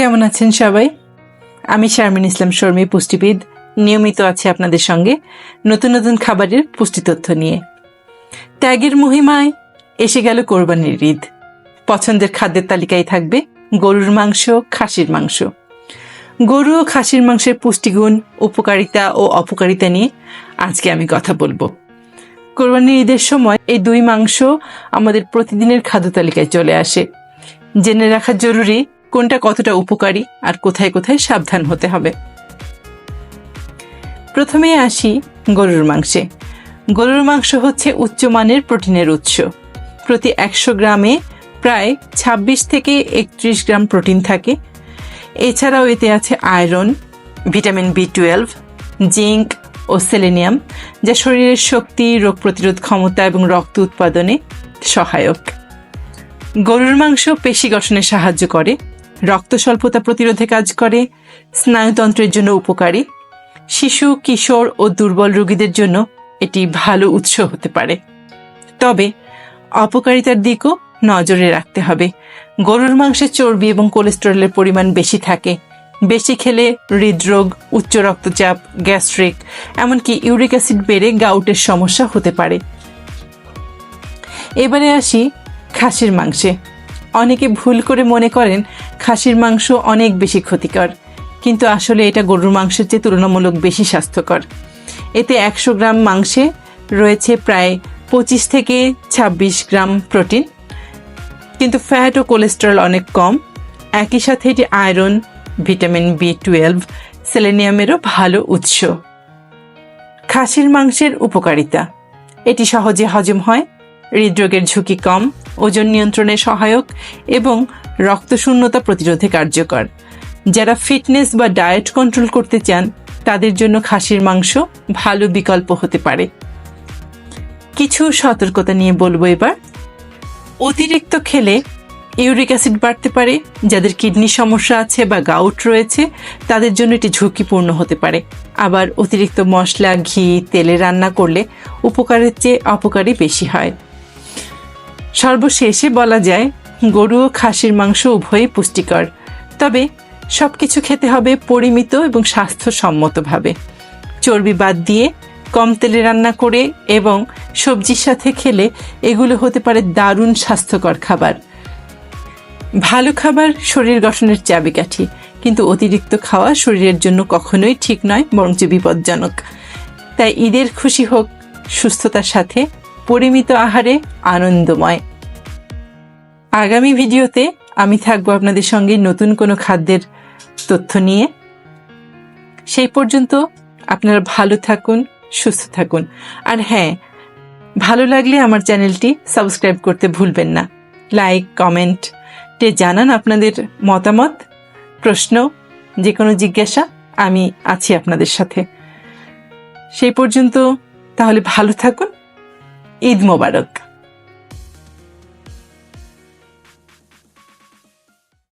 কেমন আছেন সবাই? আমি শারমিন ইসলাম শর্মী, পুষ্টিবিদ। নিয়মিত আছি আপনাদের সঙ্গে নতুন নতুন খাবারের পুষ্টি তথ্য নিয়ে। ত্যাগের মহিমায় এসে গেল কোরবানির ঈদ। পছন্দের খাদ্যের তালিকায় থাকবে গরুর মাংস, খাসির মাংস। গরু ও খাসির মাংসের পুষ্টিগুণ, উপকারিতা ও অপকারিতা নিয়ে আজকে আমি কথা বলব। কোরবানির ঈদের সময় এই দুই মাংস আমাদের প্রতিদিনের খাদ্য তালিকায় চলে আসে। জেনে রাখা জরুরি কোনটা কতটা উপকারী আর কোথায় কোথায় সাবধান হতে হবে। প্রথমে আসি গরুর মাংসে। গরুর মাংস হচ্ছে উচ্চমানের প্রোটিনের উৎস। প্রতি একশো গ্রামে প্রায় ২৬ থেকে একত্রিশ গ্রাম প্রোটিন থাকে। এছাড়াও এতে আছে iron, vitamin B twelve zinc ও সেলেনিয়াম, যা শরীরের শক্তি, রোগ প্রতিরোধ ক্ষমতা এবং রক্ত উৎপাদনে সহায়ক। গরুর মাংস পেশি গঠনে সাহায্য করে। রক্ত স্বল্পতা প্রতিরোধে কাজ করে, স্নায়ুতন্ত্রের জন্য উপকারী। শিশু, কিশোর ও দুর্বল রোগীদের জন্য এটি ভালো উৎস হতে পারে। তবে অপকারিতার দিকও নজরে রাখতে হবে। গরুর মাংসে চর্বি এবং কোলেস্টেরলের পরিমাণ বেশি থাকে। বেশি খেলে হৃদরোগ, উচ্চ রক্তচাপ, গ্যাস্ট্রিক, এমনকি ইউরিক অ্যাসিড বেড়ে গাউটের সমস্যা হতে পারে। এবারে আসি খাসির মাংসে। অনেকে ভুল করে মনে করেন খাসির মাংস অনেক বেশি ক্ষতিকর, কিন্তু আসলে এটা গরুর মাংসের চেয়ে তুলনামূলক বেশি স্বাস্থ্যকর। এতে একশো গ্রাম মাংসে রয়েছে প্রায় পঁচিশ থেকে ২৬ গ্রাম প্রোটিন, কিন্তু ফ্যাট ও কোলেস্টেরল অনেক কম। একই সাথে এটি আয়রন, ভিটামিন বি টুয়েলভ, সেলেনিয়ামেরও ভালো উৎস। খাসির মাংসের উপকারিতা, এটি সহজে হজম হয়, হৃদরোগের ঝুঁকি কম ওজন নিয়ন্ত্রণে সহায়ক এবং রক্তশূন্যতা প্রতিরোধে কার্যকর। যারা ফিটনেস বা ডায়েট কন্ট্রোল করতে চান, তাদের জন্য খাসির মাংস ভালো বিকল্প হতে পারে। কিছু সতর্কতা নিয়ে বলব এবার। অতিরিক্ত খেলে ইউরিক অ্যাসিড বাড়তে পারে, যাদের কিডনি সমস্যা আছে বা গাউট রয়েছে, তাদের জন্য এটি ঝুঁকিপূর্ণ হতে পারে। আবার অতিরিক্ত মশলা, ঘি, তেলে রান্না করলে উপকারের চেয়ে অপকারই বেশি হয়। সর্বশেষে বলা যায়, গরু ও খাসির মাংস উভয়ই পুষ্টিকর। তবে সব কিছু খেতে হবে পরিমিত এবং স্বাস্থ্যসম্মতভাবে। চর্বি বাদ দিয়ে কম তেলে রান্না করে এবং সবজির সাথে খেলে এগুলো হতে পারে দারুণ স্বাস্থ্যকর খাবার। ভালো খাবার শরীর গঠনের চাবিকাঠি, কিন্তু অতিরিক্ত খাওয়া শরীরের জন্য কখনোই ঠিক নয়, বরঞ্চ বিপজ্জনক। তাই ঈদের খুশি হোক, সুস্থতার সাথে পরিমিত আহারে আনন্দময়। আগামী ভিডিওতে আমি থাকব আপনাদের সঙ্গে নতুন কোনো খাদ্যের তথ্য নিয়ে। সেই পর্যন্ত আপনারা ভালো থাকুন, সুস্থ থাকুন। আর হ্যাঁ ভালো লাগলে আমার চ্যানেলটি সাবস্ক্রাইব করতে ভুলবেন না। লাইক, কমেন্ট জানান আপনাদের মতামত, প্রশ্ন যে কোনো জিজ্ঞাসা আমি আছি আপনাদের সাথে। সেই পর্যন্ত তাহলে ভালো থাকুন ঈদ মোবারক।